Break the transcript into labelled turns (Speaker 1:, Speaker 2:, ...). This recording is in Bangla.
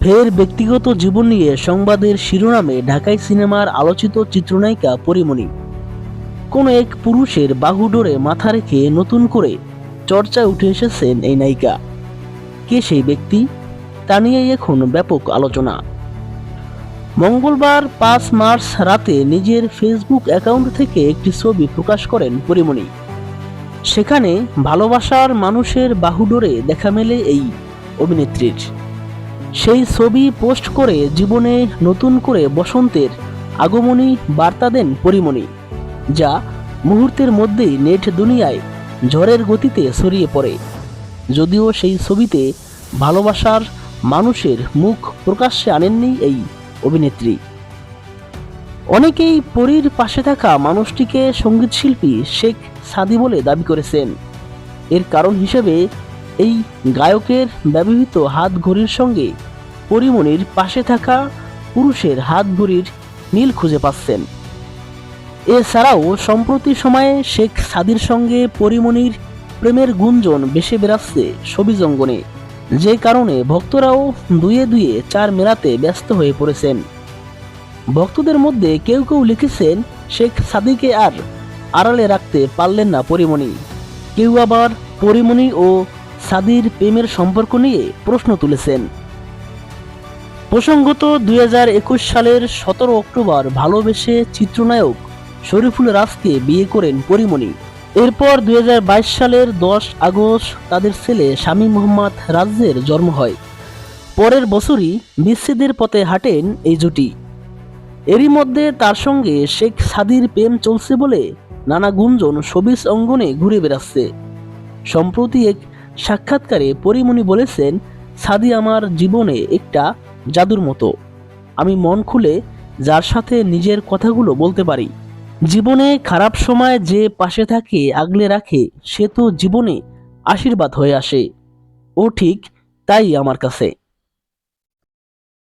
Speaker 1: ফের ব্যক্তিগত জীবন নিয়ে সংবাদের শিরোনামে ঢাকাই সিনেমার আলোচিত চিত্রনায়িকা পরিমণি। কোনো এক পুরুষের বাহু ডোরে মাথা রেখে নতুন করে চর্চায় উঠে এসেছেন এই নায়িকা। কে সেই ব্যক্তি? তা নিয়েই এখন ব্যাপক আলোচনা। মঙ্গলবার পাঁচ মার্চ রাতে নিজের ফেসবুক অ্যাকাউন্ট থেকে একটি ছবি প্রকাশ করেন পরিমণি। সেখানে ভালোবাসার মানুষের বাহুডোরে দেখা মেলে এই অভিনেত্রীর। সেই ছবি পোস্ট করে জীবনে নতুন করে বসন্তের আগমনী বার্তা দেন পরিমণি, যা মুহূর্তের মধ্যেই নেট দুনিয়ায় ঝড়ের গতিতে ছড়িয়ে পড়ে। যদিও সেই ছবিতে ভালোবাসার মানুষের মুখ প্রকাশ্যে আনেননি এই অভিনেত্রী। অনেকেই পরীর পাশে থাকা মানুষটিকে সঙ্গীতশিল্পী শেখ সাদি বলে দাবি করেছেন। এর কারণ হিসেবে এই গায়কের ব্যবহৃত হাত ঘড়ির সঙ্গে পরিমণির পাশে থাকা পুরুষের হাত ঘড়ির মিল খুঁজে পাচ্ছেন। এছাড়াও সম্প্রতি সময়ে শেখ সাদির সঙ্গে পরিমণির প্রেমের গুঞ্জন বেশি বেড়াচ্ছে সবিজ অঙ্গনে। যে কারণে ভক্তরাও দুয়ে দুয়ে চার মেলাতে ব্যস্ত হয়ে পড়েছেন। ভক্তদের মধ্যে কেউ কেউ লিখেছেন, শেখ সাদিকে আর আড়ালে রাখতে পারলেন না পরিমণি কেউ আবার পরিমণি ও সাদির প্রেমের সম্পর্ক নিয়ে প্রশ্ন তুলেছেন। প্রসঙ্গত দুই সালের সতেরো অক্টোবর ভালোবেসে চিত্রনায়ক শরীফুল রাজকে বিয়ে করেন পরিমণি। এরপর দুই সালের দশ আগস্ট তাদের ছেলে স্বামী মোহাম্মদ রাজ্যের জন্ম হয়। পরের বছরই বিচ্ছেদের পথে হাঁটেন এই জুটি। এরই মধ্যে তার সঙ্গে শেখ সাদির প্রেম চলছে বলে নানা গুঞ্জন সবিজ অঙ্গনে ঘুরে বেড়াচ্ছে। সম্প্রতি এক সাক্ষাৎকারে পরিমণি বলেছেন, সাদি আমার জীবনে একটা জাদুর মতো। আমি মন খুলে যার সাথে নিজের কথাগুলো বলতে পারি। জীবনে খারাপ সময় যে পাশে থাকে আগলে রাখে, সে তো জীবনে আশীর্বাদ হয়ে আসে। ও ঠিক তাই আমার কাছে।